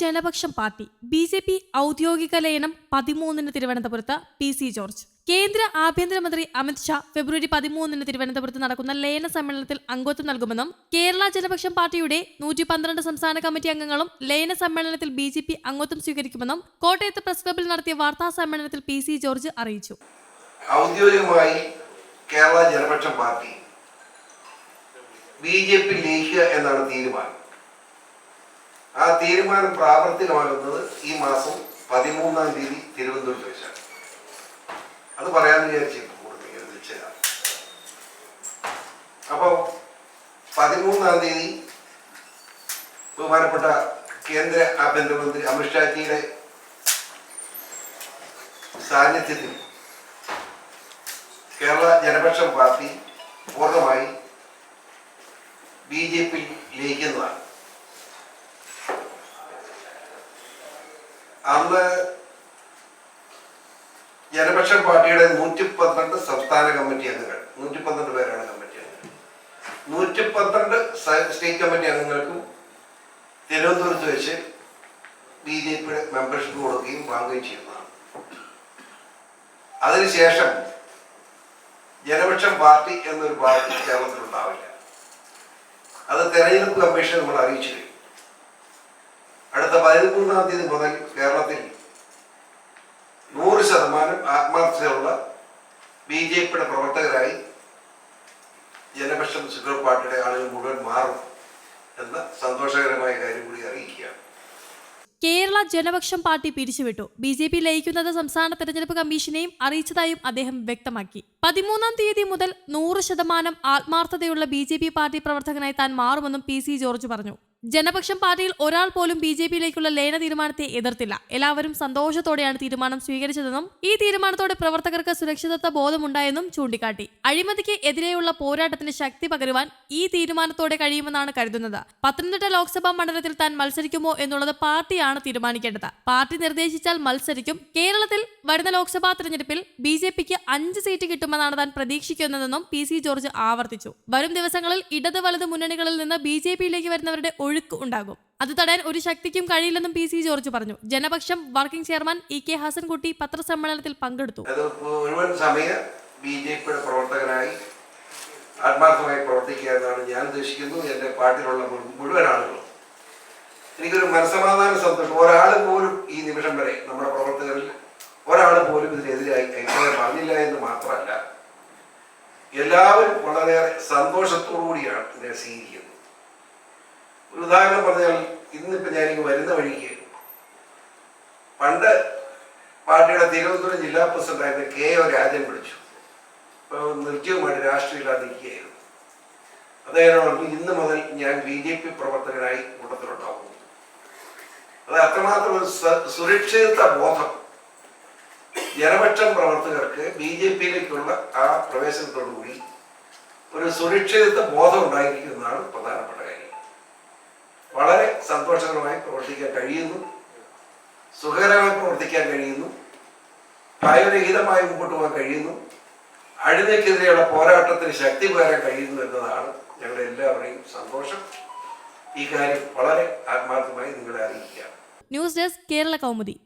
Janapaksham party B J P ഔദ്യോഗിക ലയനം പതിമൂന്നിന് തിരുവനന്തപുരത്ത് പി സി ജോർജ്. കേന്ദ്ര ആഭ്യന്തരമന്ത്രി അമിത്ഷാ ഫെബ്രുവരി പതിമൂന്നിന് തിരുവനന്തപുരത്ത് നടക്കുന്ന ലയന സമ്മേളനത്തിൽ അംഗത്വം നൽകുമെന്നും കേരള ജനപക്ഷം പാർട്ടിയുടെ നൂറ്റി പന്ത്രണ്ട് സംസ്ഥാന കമ്മിറ്റി അംഗങ്ങളും ലയന സമ്മേളനത്തിൽ ബി ജെ പി അംഗത്വം സ്വീകരിക്കുമെന്നും കോട്ടയത്ത് പ്രസ് ക്ലബിൽ നടത്തിയ വാർത്താ സമ്മേളനത്തിൽ പി സി ജോർജ് അറിയിച്ചു. ഔദ്യോഗികമായി Kerala Janapaksham party B J P ലയിക്കുക എന്നാണ് തീരുമാനം. ആ തീരുമാനം പ്രാവർത്തികമാകുന്നത് ഈ മാസം പതിമൂന്നാം തീയതി തിരുവനന്തപുരത്ത് വെച്ചാണ്. അത് പറയാമെന്ന് വിചാരിച്ചിരുന്നു അപ്പോ അപ്പോൾ പതിമൂന്നാം തീയതി ബഹുമാനപ്പെട്ട കേന്ദ്ര ആഭ്യന്തരമന്ത്രി അമിത്ഷാജിയുടെ സാന്നിധ്യത്തിൽ കേരള ജനപക്ഷം പാർട്ടി പൂർണമായി ബി ജെ പി ലയിക്കുന്നതാണ്. അന്ന് ജനപക്ഷം പാർട്ടിയുടെ നൂറ്റി പന്ത്രണ്ട് സംസ്ഥാന കമ്മിറ്റി അംഗങ്ങൾ നൂറ്റി പന്ത്രണ്ട് പേരാണ് കമ്മിറ്റി അംഗങ്ങൾ. നൂറ്റി പന്ത്രണ്ട് സ്റ്റേറ്റ് കമ്മിറ്റി അംഗങ്ങൾക്കും തിരുവനന്തപുരത്ത് വെച്ച് ബി ജെ പിയുടെ മെമ്പർഷിപ്പ് കൊടുക്കുകയും വാങ്ങുകയും ചെയ്യുന്നതാണ് അതിനുശേഷം ജനപക്ഷം പാർട്ടി എന്നൊരു പാർട്ടി കേരളത്തിൽ ഉണ്ടാവില്ല അത് തെരഞ്ഞെടുപ്പ് കമ്മീഷൻ നമ്മൾ അറിയിച്ചു പതിമൂന്നാം തീയതി മുതൽ കേരളത്തിൽ നൂറ് ശതമാനം ആത്മാർത്ഥതയുള്ള ബി ജെ പിയുടെ പ്രവർത്തകരായി ജനപക്ഷം സുഗർ പാർട്ടിയുടെ ആളുകൾ മുഴുവൻ മാറും എന്ന സന്തോഷകരമായ കാര്യം കൂടി അറിയിക്കുകയാണ്. കേരള ജനപക്ഷം പാർട്ടി പിരിച്ചുവിട്ടു. ബി ജെ പി ലയിക്കുന്നത് സംസ്ഥാന തെരഞ്ഞെടുപ്പ് കമ്മീഷനെയും അറിയിച്ചതായും അദ്ദേഹം വ്യക്തമാക്കി. പതിമൂന്നാം തീയതി മുതൽ നൂറ് ശതമാനം ആത്മാർത്ഥതയുള്ള ബി ജെ പി പാർട്ടി പ്രവർത്തകനായി താൻ മാറുമെന്നും പി സി ജോർജ് പറഞ്ഞു. ജനപക്ഷം പാർട്ടിയിൽ ഒരാൾ പോലും ബി ജെ പിയിലേക്കുള്ള ലയന തീരുമാനത്തെ എതിർത്തില്ല. എല്ലാവരും സന്തോഷത്തോടെയാണ് തീരുമാനം സ്വീകരിച്ചതെന്നും ഈ തീരുമാനത്തോടെ പ്രവർത്തകർക്ക് സുരക്ഷിതത്വ ബോധമുണ്ടായെന്നും ചൂണ്ടിക്കാട്ടി. അഴിമതിക്ക് എതിരെയുള്ള പോരാട്ടത്തിന് ശക്തി പകരുവാൻ ഈ തീരുമാനത്തോടെ കഴിയുമെന്നാണ് കരുതുന്നത്. പത്തനംതിട്ട ലോക്സഭാ മണ്ഡലത്തിൽ താൻ മത്സരിക്കുമോ എന്നുള്ളത് പാർട്ടിയാണ് തീരുമാനിക്കേണ്ടത്. പാർട്ടി നിർദ്ദേശിച്ചാൽ മത്സരിക്കും. കേരളത്തിൽ വരുന്ന ലോക്സഭാ തെരഞ്ഞെടുപ്പിൽ ബി ജെ പിക്ക് അഞ്ച് സീറ്റ് കിട്ടുമെന്നാണ് താൻ പ്രതീക്ഷിക്കുന്നതെന്നും പി സി ജോർജ് ആവർത്തിച്ചു. വരും ദിവസങ്ങളിൽ ഇടത് വലത് മുന്നണികളിൽ നിന്ന് ബി ജെ പിയിലേക്ക് വരുന്നവരുടെ ഒഴുക്ക് ഉണ്ടാകും. അത് തടയാൻ ഒരു ശക്തിക്കും കഴിയില്ലെന്നും പി സി ജോർജ് പറഞ്ഞു. Janapaksham working chairman E K Hassankutty പത്രസമ്മേളനത്തിൽ പങ്കെടുത്തു. മുഴുവൻ സമയ ബി ജെ പ്രവർത്തകനായി ആത്മാർത്ഥമായി പ്രവർത്തിക്കുക എന്നാണ് ഞാൻ ഉദ്ദേശിക്കുന്നു. എന്റെ പാർട്ടിയിലുള്ള മുഴു- മുഴുവൻ ആളുകളും. എനിക്കൊരു മനസ്സമാധാന സന്തോഷം. ഒരാൾ പോലും ഈ നിമിഷം വരെ നമ്മുടെ പ്രവർത്തകരിൽ ഒരാൾ പോലും ഇതിനെതിരായി അഭിപ്രായം പറഞ്ഞില്ല എന്ന് മാത്രമല്ല എല്ലാവരും വളരെയേറെ സന്തോഷത്തോടു കൂടിയാണ് ഇതിനെ സ്വീകരിക്കുന്നത്. ഒരു ഉദാഹരണം പറഞ്ഞാൽ ഇന്നിപ്പോൾ ഞാനിങ്ങ് വരുന്ന വഴിക്ക് പണ്ട് പാർട്ടിയുടെ തിരുവനന്തപുരം ജില്ലാ പ്രസിഡന്റായിരുന്ന കെ ഒ രാജൻ വിളിച്ചു. അപ്പോൾ നിർജീവമായിട്ട് രാഷ്ട്രീയമില്ലാതെ നിൽക്കുകയായിരുന്നു അദ്ദേഹം പറഞ്ഞു ഇന്ന് മുതൽ ഞാൻ ബി ജെ പി പ്രവർത്തകനായി കൂട്ടത്തിലുണ്ടാവും അത് അത്രമാത്രം ഒരു സുരക്ഷിത ബോധം. ജനപക്ഷം പ്രവർത്തകർക്ക് ബി ജെ പിയിലേക്കുള്ള ആ പ്രവേശനത്തോടുകൂടി ഒരു സുരക്ഷിത ബോധം ഉണ്ടായിരിക്കുന്നതാണ് പ്രധാനപ്പെട്ട സന്തോഷകരമായി പ്രവർത്തിക്കാൻ കഴിയുന്നു. സുഖകരമായി പ്രവർത്തിക്കാൻ കഴിയുന്നു. ഭയരഹിതമായി മുമ്പോട്ട് പോകാൻ കഴിയുന്നു. അഴിമയ്ക്കെതിരെയുള്ള പോരാട്ടത്തിന് ശക്തി പകരാൻ കഴിയുന്നു എന്നതാണ് ഞങ്ങളുടെ എല്ലാവരുടെയും സന്തോഷം. ഈ കാര്യം വളരെ ആത്മാർത്ഥമായി നിങ്ങളെ അറിയിക്കുകയാണ്. News desk Kerala Kaumudi.